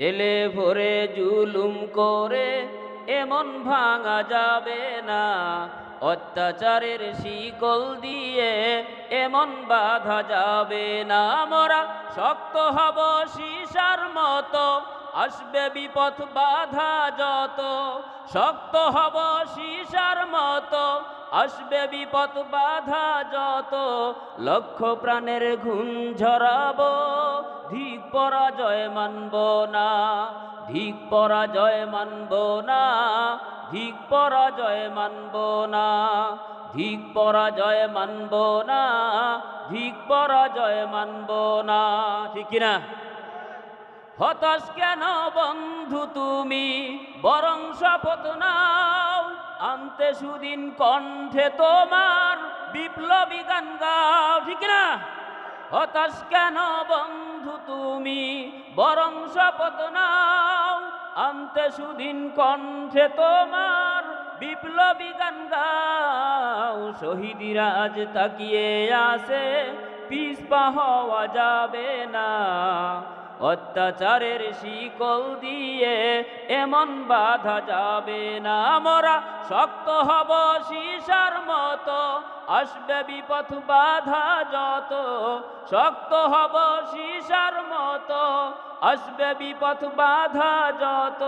জেলে ভরে জুলুম করে, এমন ভাঙা যাবে না। অত্যাচারের শিকল দিয়ে এমন বাধা যাবে না। আমরা শক্ত হব সীসার মতো, আসবে বিপথ বাধা যত। শক্ত হব সীসার মতো, আসবে বিপদ বাধা যত। লক্ষ প্রাণের ঘুম ঝরাবো ধিক পরাজয় মানব না, ধিক পরাজয় মানব না, ধিক পরাজয় মানব না, ধিক পরাজয় মানব না, ধিক পরাজয় মানব না, ঠিক কিনা? হতাশ কেন বন্ধু তুমি? বরং শপথ নাও, আনতে সুদিন কণ্ঠে তোমার বিপ্লবী গান গাও, ঠিক না হতাশ কেন বন্ধু তুমি? বরং শপথ নাও, আনতে সুদিন কণ্ঠে তোমার বিপ্লবী গান গাও। শহীদিরা আজ তাকিয়ে আসে পিসপা হওয়া যাবে না। অত্যাচারের শিকল দিয়ে এমন বাধা যাবে না। আমরা শক্ত হব সীসার মতো, আসবে বিপথ বাধা যত। শক্ত হব সীসার মতো, আসবে বিপথ বাধা যত।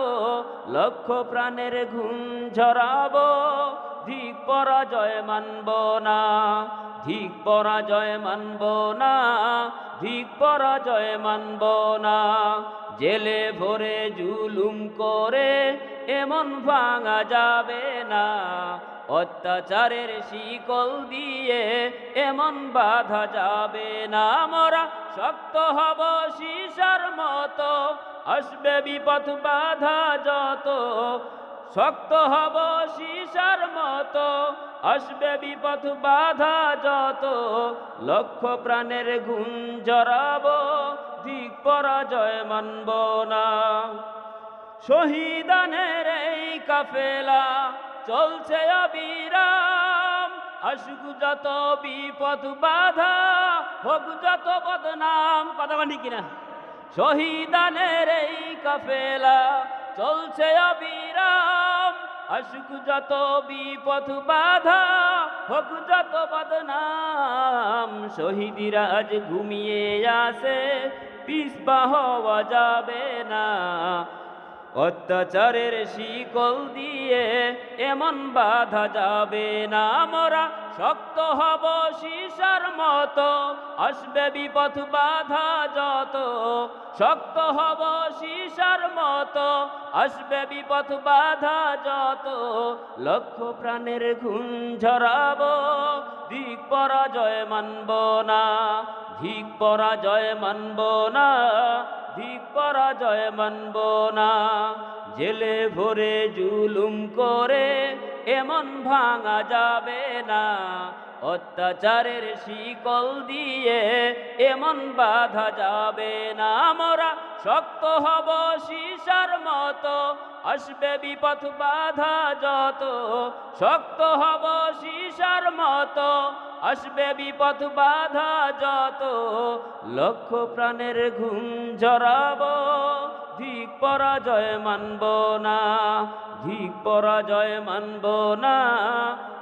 লক্ষ প্রাণের ঘুম ঝরাবো ধিক পরাজয় মানব না, ধিক পরাজয় মানব না, ধিক পরাজয় মানব না। জেলে ভরে জুলুম করে এমন ভাঙা যাবে না, অত্যাচারের শিকল দিয়ে এমন বাধা যাবে না। আমরা শক্ত হব সীসার মতো, আসবে বিপথ বাধা যত শক্ত হব সীসার মতো, আসবে বিপথ বাধা যত, লক্ষ প্রাণের ঘুম জড়াব, দিক পরাজয় মানব না। শহীদানের এই কাফেলা, চলছে অবিরাম, আসুক যত বিপদ বাধা, হোক যত বদনাম, কথা বলি কিনা? শহীদানের এই কাফেলা, চলছে অবিরাম আসুক যত বিপদ বাধা, হোক যত বদনাম, শহীদিরা আজ ঘুমিয়ে আসে পিসবা হওয়া যাবে না। অত্যাচারের শিকল দিয়ে এমন বাধা যাবে না আমরা শক্ত হব সীসার মতো, আসবে বিপথ বাধা যত, শক্ত হব সীসার মতো, আসবে বিপথ বাধা যত, লক্ষ প্রাণের ঘুম ঝরাবো, দিক পরাজয় মানব না ধিক পরাজয় মানব না ধিক পরাজয় মানব না। জেলে ভরে জুলুম করে এমন ভাঙা যাবে না। অত্যাচারের শিকল দিয়ে এমন বাধা যাবে না। আমরা শক্ত হব সীসার মতো, আসবে বিপথ বাধা যত। শক্ত হব সীসার মতো, আসবে বিপথ বাধা যত। লক্ষ প্রাণের ঘুম জড়াব, ধিক পরাজয় মানব না, ধিক পরাজয় মানব না।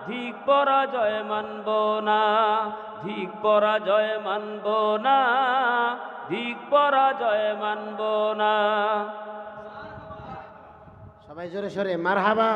ধিক পরাজয় মানব না ধিক পরাজয় মানব না ধিক পরাজয় মানব না। সবাই জোরে সরে মার হাবা